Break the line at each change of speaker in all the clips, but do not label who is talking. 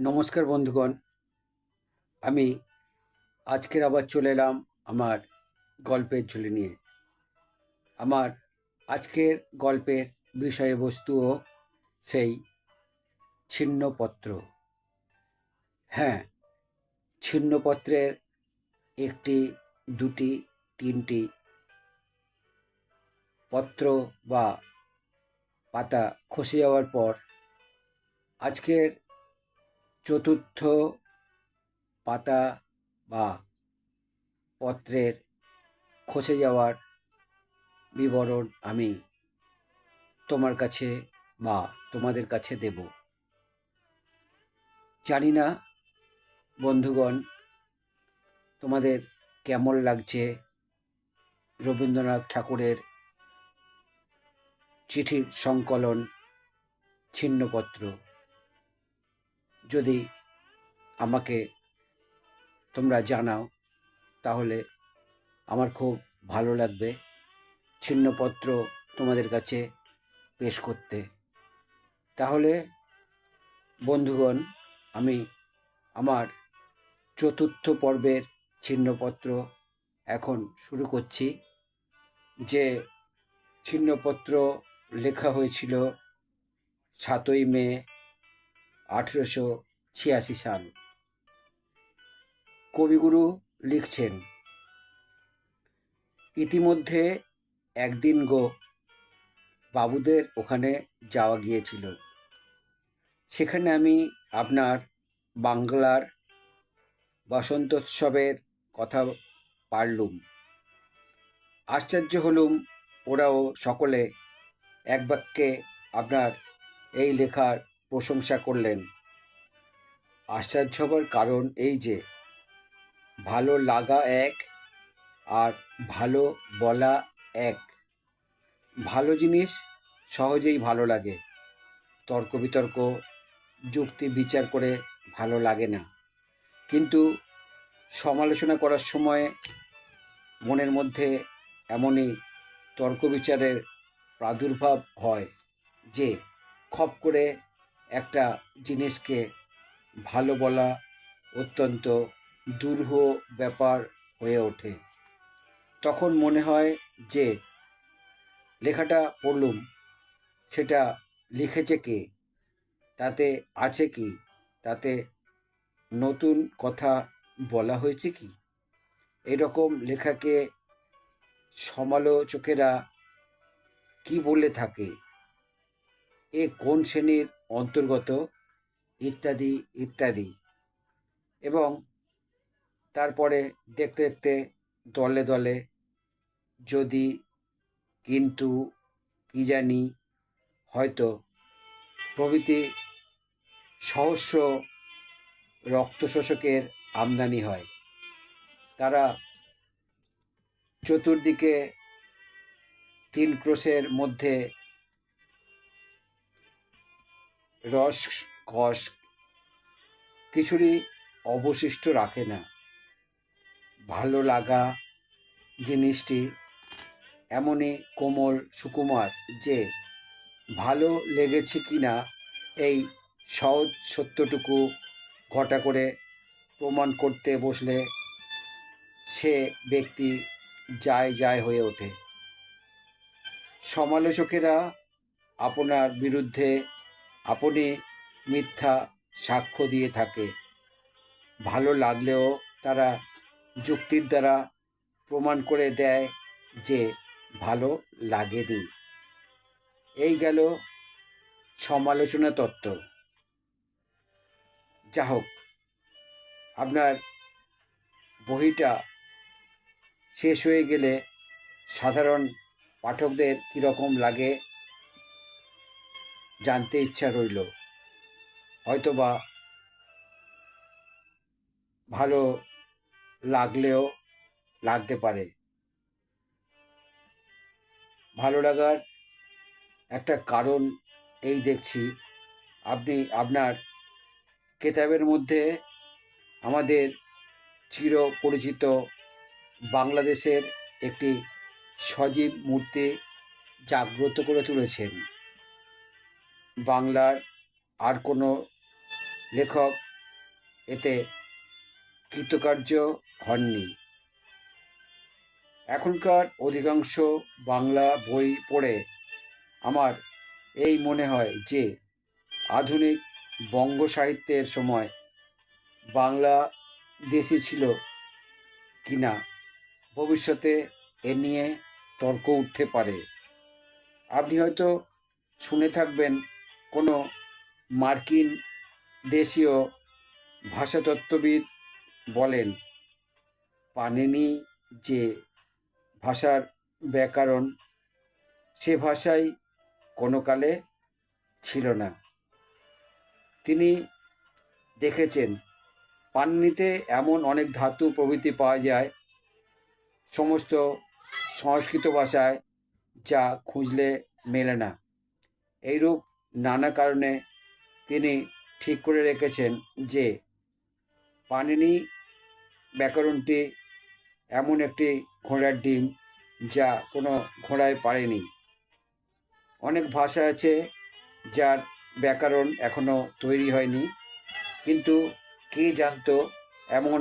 নমস্কার বন্ধুগণ। আমি আজকের আবার চলে এলাম আমার গল্পের ঝুলি নিয়ে। আমার আজকের গল্পের বিষয়বস্তুও সেই ছিন্নপত্র। হ্যাঁ ছিন্নপত্রের একটি, দুটি, তিনটি পত্র বা পাতা খসে যাওয়ার পর আজকের চতুর্থ পাতা বা পত্রের খসে যাওয়ার বিবরণ আমি তোমার কাছে বা তোমাদের কাছে দেব। জানি না, বন্ধুগণ, তোমাদের কেমন লাগছে রবীন্দ্রনাথ ঠাকুরের চিঠির সংকলন, ছিন্নপত্র? যদি আমাকে তোমরা জানাও, তাহলে আমার খুব ভালো লাগবে। ছিন্নপত্র তোমাদের কাছে পেশ করতে। তাহলে, বন্ধুগণ, আমি আমার চতুর্থ পর্বের ছিন্নপত্র এখন শুরু করছি। যে ছিন্নপত্র লেখা হয়েছিল সাতই মে আঠেরোশো ছিয়াশি সাল। কবিগুরু লিখছেন, ইতিমধ্যে একদিন গো বাবুদের ওখানে যাওয়া গিয়েছিল। সেখানে আমি আপনার বাংলার বসন্তোৎসবের কথা পারলুম। আশ্চর্য হলুম ওরাও সকলে এক বাক্যে আপনার এই লেখার প্রশংসা করলেন। আশ্চর্য হবার কারণ এই যে, ভালো লাগা এক আর ভালো বলা এক। ভালো জিনিস সহজেই ভালো লাগে। তর্ক বিতর্ক যুক্তি বিচার করে ভালো লাগে না। কিন্তু সমালোচনা করার সময় মনের মধ্যে এমনই তর্ক বিচারের প্রাদুর্ভাব হয় যে, খপ করে একটা জিনিসকে ভালো বলা অত্যন্ত দুরূহ ব্যাপার হয়ে ওঠে। তখন মনে হয় যে, লেখাটা পড়লুম, সেটা লিখেছে কে, তাতে আছে কি, তাতে নতুন কথা বলা হয়েছে কি? এরকম লেখাকে সমালোচকেরা কি বলে থাকে? এ কোন শ্রেণির অন্তর্গত? ইত্যাদি ইত্যাদি। এবং তারপরে দেখতে দেখতে দলে দলে যদি কিন্তু কি জানি হয়তো প্রভৃতি সহস্র রক্তশোষকের আমদানি হয়। তারা চতুর্দিকে তিন ক্রোশের মধ্যে রস, কষ কিছুরই অবশিষ্ট রাখে না। ভালো লাগা জিনিসটি এমনই কোমল সুকুমার যে, ভালো লেগেছে কি না? এই সহজ সত্যটুকু ঘটা করে প্রমাণ করতে বসলে সে ব্যক্তি যায় যায় হয়ে ওঠে। সমালোচকেরা আপনার বিরুদ্ধে আপনি মিথ্যা সাক্ষ্য দিয়ে থাকে। ভালো লাগলেও তারা যুক্তির দ্বারা প্রমাণ করে দেয় যে ভালো লাগেনি। এই গেল সমালোচনা তত্ত্ব। যা হোক, আপনার বইটা শেষ হয়ে গেলে সাধারণ পাঠকদের কীরকম লাগে জানতে ইচ্ছা রইল। হয়তোবা ভালো লাগলেও লাগতে পারে। ভালো লাগার একটা কারণ এই দেখছি। আপনি, আপনার কেতাবের মধ্যে আমাদের চির পরিচিত বাংলাদেশের একটি সজীব মূর্তি জাগ্রত করে তুলেছেন। বাংলার আর কোনো লেখক এতে কৃতকার্য হননি। এখনকার অধিকাংশ বাংলা বই পড়ে আমার এই মনে হয় যে আধুনিক বঙ্গ সাহিত্যের সময় বাংলা দেশি ছিল কিনা ভবিষ্যতে এ নিয়ে তর্ক উঠতে পারে। আপনি হয়তো শুনে থাকবেন কোনো মার্কিন দেশীয় ভাষাতত্ত্ববিদ বলেন, পানিনি যে ভাষার ব্যাকরণ সে ভাষাই কোনো কালে ছিল না। তিনি দেখেছেন, পান্নিতে এমন অনেক ধাতু প্রভৃতি পাওয়া যায়, সমস্ত সংস্কৃত ভাষায় যা খুঁজলে মেলে না। এইরূপ নানা কারণে তিনি ঠিক করে রেখেছেন যে পানিনি ব্যাকরণটি এমন একটি ঘোড়ার ডিম যা কোনো ঘোড়ায় পারেনি। অনেক ভাষা আছে যার ব্যাকরণ এখনও তৈরি হয়নি, কিন্তু কে জানতো এমন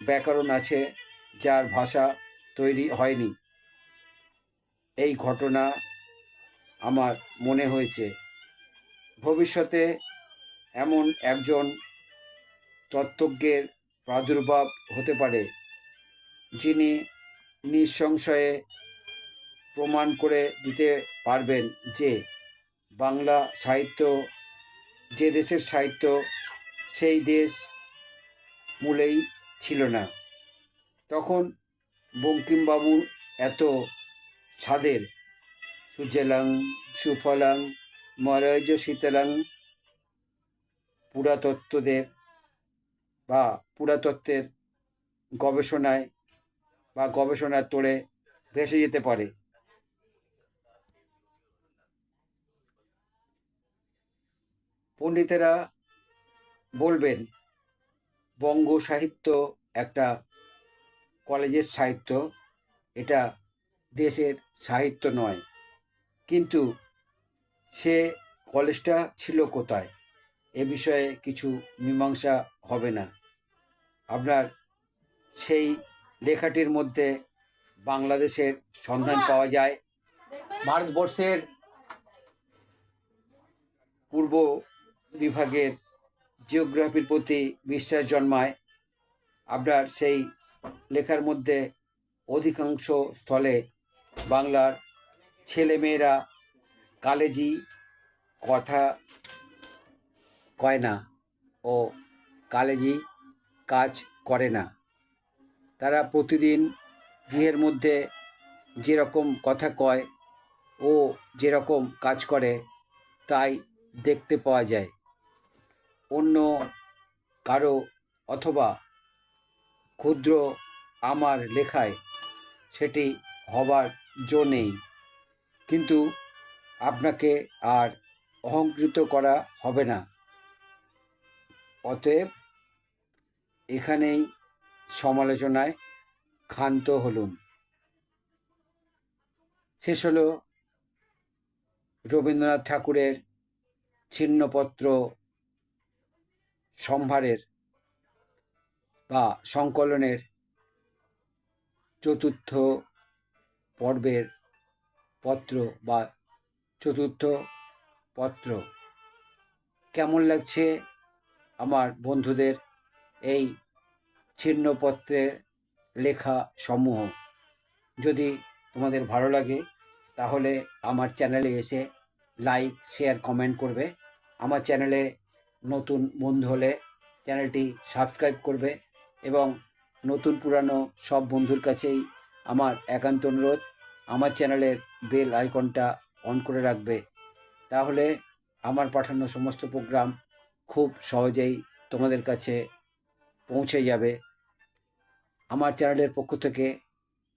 ব্যাকরণ আছে যার ভাষা তৈরি হয়নি। এই ঘটনা আমার মনে হয়েছে। ভবিষ্যতে এমন একজন তত্ত্বজ্ঞের প্রাদুর্ভাব হতে পারে, যিনি নিঃসংশয়ে প্রমাণ করে দিতে পারবেন যে বাংলা সাহিত্য, যে দেশের সাহিত্য, সেই দেশ মূলেই ছিল না। তখন বঙ্কিমবাবুর এত স্বাদের সুজলাং, সুফলাং মলয়জ শীতলাং পুরাতত্ত্বদের বা পুরাতত্ত্বের গবেষণায় বা গবেষণার তোড়ে ভেসে যেতে পারে। পণ্ডিতেরা বলবেন, বঙ্গ সাহিত্য একটা কলেজের সাহিত্য, এটা দেশের সাহিত্য নয়। কিন্তু সে কলেজটা ছিল কোথায়? এ বিষয়ে কিছু মীমাংসা হবে না। আপনার সেই লেখাটির মধ্যে বাংলাদেশের সন্ধান পাওয়া যায়। ভারতবর্ষের পূর্ব বিভাগের জিওগ্রাফির প্রতি বিশ্বাস জন্মায়। আপনার সেই লেখার মধ্যে অধিকাংশ স্থলে বাংলার ছেলেমেয়েরা কালেজি কথা কয় না ও কালেজি কাজ করে না। তারা প্রতিদিন গৃহের মধ্যে যেরকম কথা কয় ও যেরকম কাজ করে, তাই দেখতে পাওয়া যায়। অন্য কারও অথবা ক্ষুদ্র আমার লেখায় সেটি হবার জো নেই। কিন্তু আপনাকে আর অহংকৃত করা হবে না। অতএব এখানেই সমালোচনায় ক্ষান্ত হলুম। শেষ হল রবীন্দ্রনাথ ঠাকুরের ছিন্নপত্র সম্ভারের বা সংকলনের চতুর্থ পর্বের পত্র বা চতুর্থ পত্র। কেমন লাগছে আমার বন্ধুদের এই ছিন্নপত্রের লেখা সমূহ? যদি তোমাদের ভালো লাগে, তাহলে আমার চ্যানেলে এসে লাইক, শেয়ার, কমেন্ট করবে। আমার চ্যানেলে নতুন বন্ধু হলে চ্যানেলটি সাবস্ক্রাইব করবে এবং নতুন পুরানো সব বন্ধুর কাছেই আমার একান্ত অনুরোধ। আমার চ্যানেলের বেল আইকনটা অন করে রাখবে। তাহলে আমার পাঠানো সমস্ত প্রোগ্রাম খুব সহজেই তোমাদের কাছে পৌঁছে যাবে। আমার চ্যানেলের পক্ষ থেকে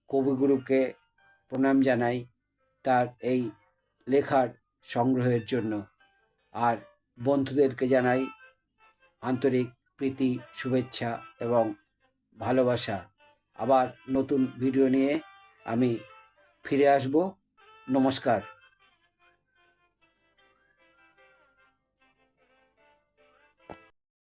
কবিগুরুকে প্রণাম জানাই তার এই লেখার সংগ্রহের জন্য। আর বন্ধুদেরকে জানাই আন্তরিক প্রীতি, শুভেচ্ছা এবং ভালোবাসা। আবার নতুন ভিডিও নিয়ে আমি ফিরে আসব। নমস্কার।